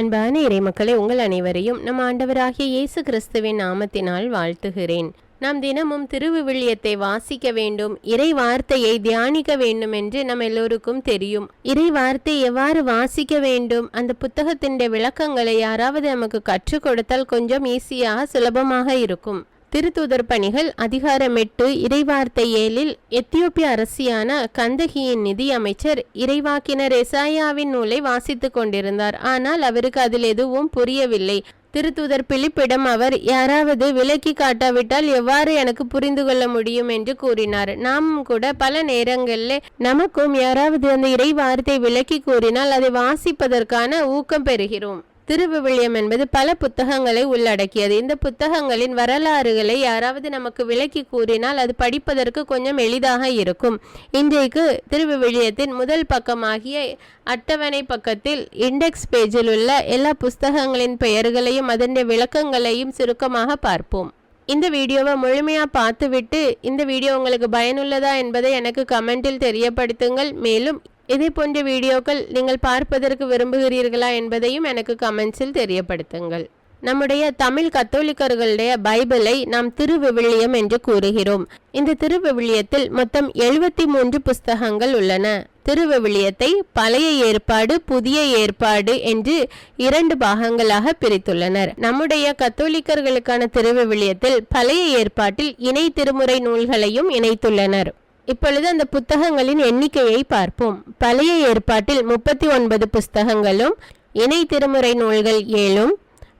அன்பான இறைமக்களே உங்கள் அனைவரையும் நம் ஆண்டவராகிய இயேசு கிறிஸ்துவின் நாமத்தினால் வாழ்த்துகிறேன். நாம் தினமும் திருவிவிலியத்தை வாசிக்க வேண்டும் இறை வார்த்தையை தியானிக்க வேண்டும் என்று நம் எல்லோருக்கும் தெரியும். இறை வார்த்தை எவ்வாறு வாசிக்க வேண்டும் அந்த புத்தகத்தின் விளக்கங்களை யாராவது நமக்கு கற்றுக் கொடுத்தால் கொஞ்சம் ஈஸியாக சுலபமாக இருக்கும். திருத்தூதர் பணிகள் அதிகாரம் எட்டு இறைவார்த்தை ஏழில் எத்தியோப்பிய அரசியான கந்தகியின் நிதி அமைச்சர் இறைவாக்கினர் எசாயாவின் நூலை வாசித்துக் கொண்டிருந்தார். ஆனால் அவருக்கு அதில் எதுவும் புரியவில்லை. திருத்தூதர் பிலிப்பிடம் அவர் யாராவது விலக்கி காட்டாவிட்டால் எவ்வாறு எனக்கு புரிந்து கொள்ள முடியும்? என்று கூறினார். நாம் கூட பல நேரங்களில் நமக்கும் யாராவது அந்த இறை வார்த்தை விலக்கி கூறினால் அதை வாசிப்பதற்கான ஊக்கம் பெறுகிறோம். திருவிவிலியம் என்பது பல புத்தகங்களை உள்ளடக்கியது. இந்த புத்தகங்களின் வரலாறுகளை யாராவது நமக்கு விளக்கி கூறினால் அது படிப்பதற்கு கொஞ்சம் எளிதாக இருக்கும். இன்றைக்கு திருவிவிலியத்தின் முதல் பக்கமாகிய அட்டவணை பக்கத்தில் இண்டெக்ஸ் பேஜில் உள்ள எல்லா புஸ்தகங்களின் பெயர்களையும் அதன் விளக்கங்களையும் சுருக்கமாக பார்ப்போம். இந்த வீடியோவை முழுமையாக பார்த்துவிட்டு இந்த வீடியோ உங்களுக்கு பயனுள்ளதா என்பதை எனக்கு கமெண்டில் தெரியப்படுத்துங்கள். மேலும் இதே போன்ற வீடியோக்கள் நீங்கள் பார்ப்பதற்கு விரும்புகிறீர்களா என்பதையும் எனக்கு கமெண்ட்ஸில் தெரியப்படுத்துங்கள். நம்முடைய தமிழ் கத்தோலிக்கர்களுடைய பைபிளை நாம் திருவிவிலியம் என்று கூறுகிறோம். இந்த திருவிவிலியத்தில் மொத்தம் எழுபத்தி மூன்று புஸ்தகங்கள் உள்ளன. திருவிவிலியத்தை பழைய ஏற்பாடு புதிய ஏற்பாடு என்று இரண்டு பாகங்களாக பிரித்துள்ளனர். நம்முடைய கத்தோலிக்கர்களுக்கான திருவிவிலியத்தில் பழைய ஏற்பாட்டில் இணை திருமுறை நூல்களையும் இணைத்துள்ளனர். இப்பொழுது அந்த புத்தகங்களின் எண்ணிக்கையை பார்ப்போம். பழைய ஏற்பாட்டில் முப்பத்தி ஒன்பது புஸ்தகங்களும் இணை திருமுறை நூல்கள் ஏழும்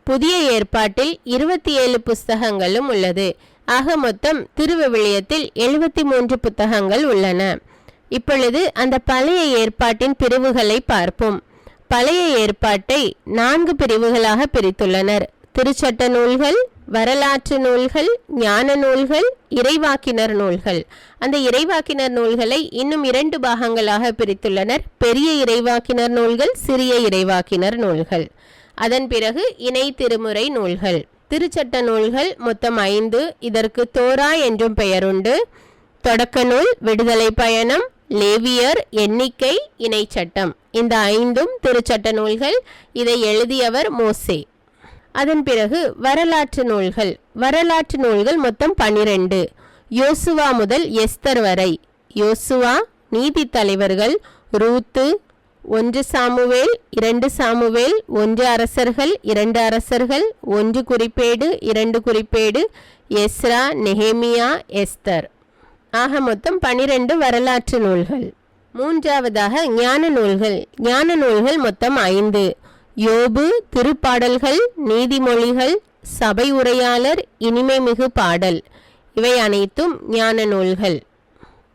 புதிய ஏற்பாட்டில் இருபத்தி ஏழு புஸ்தகங்களும் உள்ளது. ஆக மொத்தம் திருவிவிலியத்தில் எழுபத்தி மூன்று புத்தகங்கள் உள்ளன. இப்பொழுது அந்த பழைய ஏற்பாட்டின் பிரிவுகளை பார்ப்போம். பழைய ஏற்பாட்டை நான்கு பிரிவுகளாக பிரித்துள்ளனர். திருச்சட்ட நூல்கள் வரலாற்று நூல்கள் ஞான நூல்கள் இறைவாக்கினர் நூல்கள். அந்த இறைவாக்கினர் நூல்களை இன்னும் இரண்டு பாகங்களாக பிரித்துள்ளனர். பெரிய இறைவாக்கினர் நூல்கள் சிறிய இறைவாக்கினர் நூல்கள். அதன் பிறகு இணை திருமுறை நூல்கள். திருச்சட்ட நூல்கள் மொத்தம் ஐந்து. இதற்கு தோரா என்றும் பெயருண்டு. தொடக்க நூல் விடுதலை பயணம் லேவியர் எண்ணிக்கை இணை சட்டம் இந்த ஐந்தும் திருச்சட்ட நூல்கள். இதை எழுதியவர் மோசே. அதன் பிறகு வரலாற்று நூல்கள். வரலாற்று நூல்கள் மொத்தம் பனிரெண்டு யோசுவா முதல் எஸ்தர் வரை. யோசுவா நீதி தலைவர்கள் ரூத்து ஒன்று சாமுவேல் இரண்டு சாமுவேல் ஒன்று அரசர்கள் இரண்டு அரசர்கள் ஒன்று குறிப்பேடு இரண்டு குறிப்பேடு எஸ்ரா நெஹேமியா எஸ்தர். ஆக மொத்தம் பனிரெண்டு வரலாற்று நூல்கள். மூன்றாவதாக ஞான நூல்கள். ஞான நூல்கள் மொத்தம் ஐந்து. யோபு திருப்பாடல்கள் நீதிமொழிகள் சபை உரையாளர் இனிமை மிகு பாடல். இவை அனைத்தும் ஞான நூல்கள்.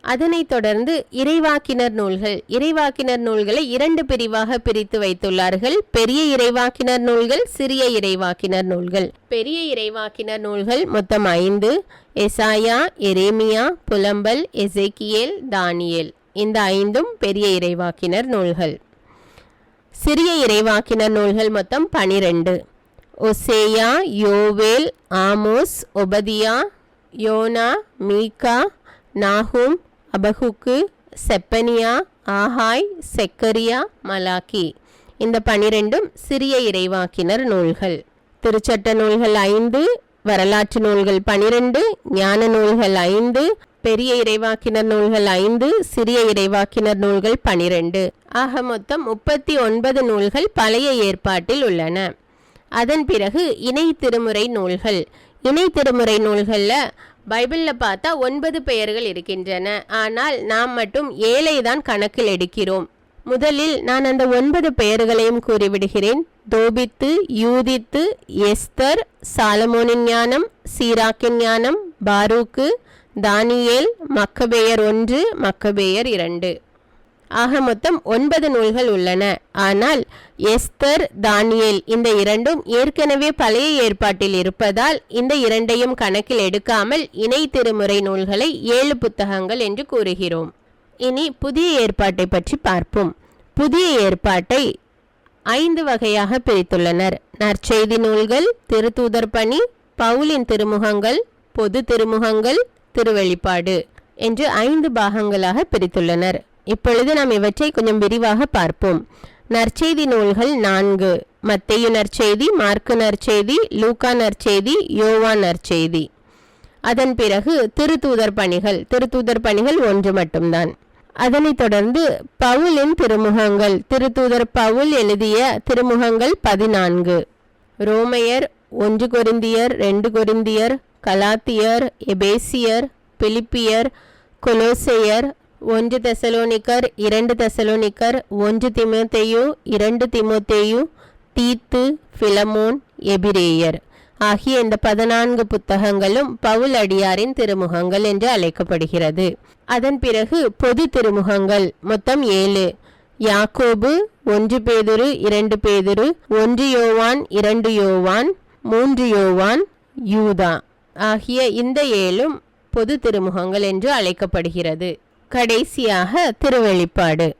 அதனைத் தொடர்ந்து இறைவாக்கினர் நூல்கள். இறைவாக்கினர் நூல்களை இரண்டு பிரிவாக பிரித்து வைத்துள்ளார்கள். பெரிய இறைவாக்கினர் நூல்கள் சிறிய இறைவாக்கினர் நூல்கள். பெரிய இறைவாக்கினர் நூல்கள் மொத்தம் ஐந்து. எசாயா எரேமியா புலம்பல் எசேக்கியேல் தானியேல். இந்த ஐந்தும் பெரிய இறைவாக்கினர் நூல்கள். சிறிய இறைவாக்கினர் நூல்கள் மொத்தம் பனிரெண்டு. ஒசேயா யோவேல் ஆமோஸ் ஒபதியா யோனா மீகா நாஹூம் அபகுக்கு செப்பனியா ஆஹாய் செக்கரியா மலாக்கி. இந்த பனிரெண்டும் சிறிய இறைவாக்கினர் நூல்கள். திருச்சட்ட நூல்கள் ஐந்து வரலாற்று நூல்கள் பனிரெண்டு ஞான நூல்கள் ஐந்து பெரிய இறைவாக்கினர் நூல்கள் ஐந்து சிறிய இறைவாக்கினர் நூல்கள் பனிரெண்டு. ஆக மொத்தம் முப்பத்தி ஒன்பது நூல்கள் பழைய ஏற்பாட்டில் உள்ளன. அதன் பிறகு இணை திருமுறை நூல்கள். இணை திருமுறை நூல்களில் பைபிளில் பார்த்தா ஒன்பது பெயர்கள் இருக்கின்றன. ஆனால் நாம் மட்டும் ஏழை தான் கணக்கில் எடுக்கிறோம். முதலில் நான் அந்த ஒன்பது பெயர்களையும் கூறிவிடுகிறேன். தோபித்து யூதித்து எஸ்தர் சாலமோனின் ஞானம் சீராக்கின் ஞானம் பாரூக்கு தானியேல் மக்கபேயர் ஒன்று மக்கபேயர் இரண்டு. ஆக மொத்தம் ஒன்பது நூல்கள் உள்ளன. ஆனால் எஸ்தர் தானியேல் இந்த இரண்டும் ஏற்கனவே பழைய ஏற்பாட்டில் இருப்பதால் இந்த இரண்டையும் கணக்கில் எடுக்காமல் இணை திருமுறை நூல்களை ஏழு புத்தகங்கள் என்று கூறுகிறோம். இனி புதிய ஏற்பாட்டை பற்றி பார்ப்போம். புதிய ஏற்பாட்டை ஐந்து வகையாக பிரித்துள்ளனர். நற்செய்தி நூல்கள் திருத்தூதர் பணி பவுலின் திருமுகங்கள் பொது திருமுகங்கள் திருவெளிப்பாடு என்று ஐந்து பாகங்களாக பிரித்துள்ளனர். இப்பொழுது நாம் இவற்றை கொஞ்சம் விரிவாக பார்ப்போம். நற்செய்தி நூல்கள் நான்கு. மத்தேயு நற்செய்தி மார்க்கு நற்செய்தி லூக்கா நற்செய்தி யோவா நற்செய்தி. அதன் பிறகு திருத்தூதர் பணிகள். திருத்தூதர் பணிகள் ஒன்று மட்டும்தான். அதனைத் தொடர்ந்து பவுலின் திருமுகங்கள். திருத்தூதர் பவுல் எழுதிய திருமுகங்கள் பதினான்கு. ரோமையர் ஒன்று கொரிந்தியர் ரெண்டு கொரிந்தியர் கலாத்தியர் எபேசியர் பிலிப்பியர் கொலோசையர் ஒன்று தெசலோனிக்கர் இரண்டு தெசலோனிக்கர் ஒன்று திமோத்தேயு இரண்டு திமோத்தேயு தீத்து பிலமோன் எபிரேயர். ஆகிய இந்த பதினான்கு புத்தகங்களும் பவுல் அடியாரின் திருமுகங்கள் என்று அழைக்கப்படுகிறது. அதன் பிறகு பொது திருமுகங்கள் மொத்தம் ஏழு. யாக்கோபு ஒன்று பேதுரு இரண்டு பேதுரு ஒன்று யோவான் இரண்டு யோவான் மூன்று யோவான் யூதா. ஆகிய இந்த ஏழும் பொது திருமுகங்கள் என்று அழைக்கப்படுகிறது. கடைசியாக திருவெளிப்பாடு.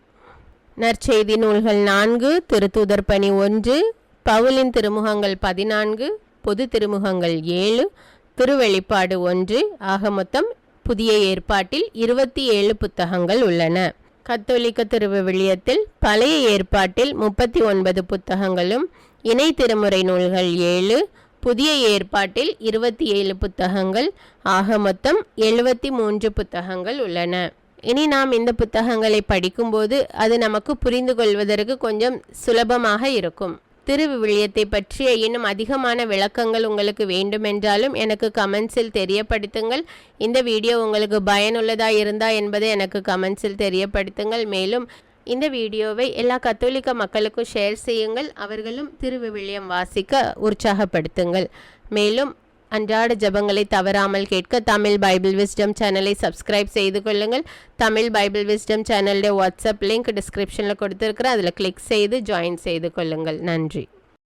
நற்செய்தி நூல்கள் நான்கு திருத்தூதர் பணி ஒன்று பவுலின் திருமுகங்கள் பதினான்கு பொது திருமுகங்கள் ஏழு திருவெளிப்பாடு ஒன்று ஆக மொத்தம் புதிய ஏற்பாட்டில் இருபத்தி ஏழு புத்தகங்கள் உள்ளன. கத்தோலிக்க திருவிவிலியத்தில் பழைய ஏற்பாட்டில் முப்பத்தி ஒன்பது புத்தகங்களும் இணை திருமுறை நூல்கள் ஏழு புதிய ஏற்பாட்டில் இருபத்தி ஏழு புத்தகங்கள் ஆக மொத்தம் எழுபத்தி மூன்று புத்தகங்கள் உள்ளன. இனி நாம் இந்த புத்தகங்களை படிக்கும்போது அது நமக்கு புரிந்து கொள்வதற்கு கொஞ்சம் சுலபமாக இருக்கும். திருவிவிலியத்தை பற்றிய இன்னும் அதிகமான விளக்கங்கள் உங்களுக்கு வேண்டுமென்றாலும் எனக்கு கமெண்ட்ஸில் தெரியப்படுத்துங்கள். இந்த வீடியோ உங்களுக்கு பயனுள்ளதாக இருந்தா என்பதை எனக்கு கமெண்ட்ஸில் தெரியப்படுத்துங்கள். மேலும் இந்த வீடியோவை எல்லா கத்தோலிக்க மக்களுக்கும் ஷேர் செய்யுங்கள். அவர்களும் திருவிவிலியம் வாசிக்க உற்சாகப்படுத்துங்கள். மேலும் அன்றாட ஜெபங்களை தவறாமல் கேட்க தமிழ் பைபிள் விஸ்டம் சேனலை சப்ஸ்கிரைப் செய்து கொள்ளுங்கள். தமிழ் பைபிள் விஸ்டம் சேனலுடைய வாட்ஸ்அப் லிங்க் டிஸ்கிரிப்ஷனில் கொடுத்துருக்குறேன் அதில் கிளிக் செய்து ஜாயின் செய்து கொள்ளுங்கள். நன்றி.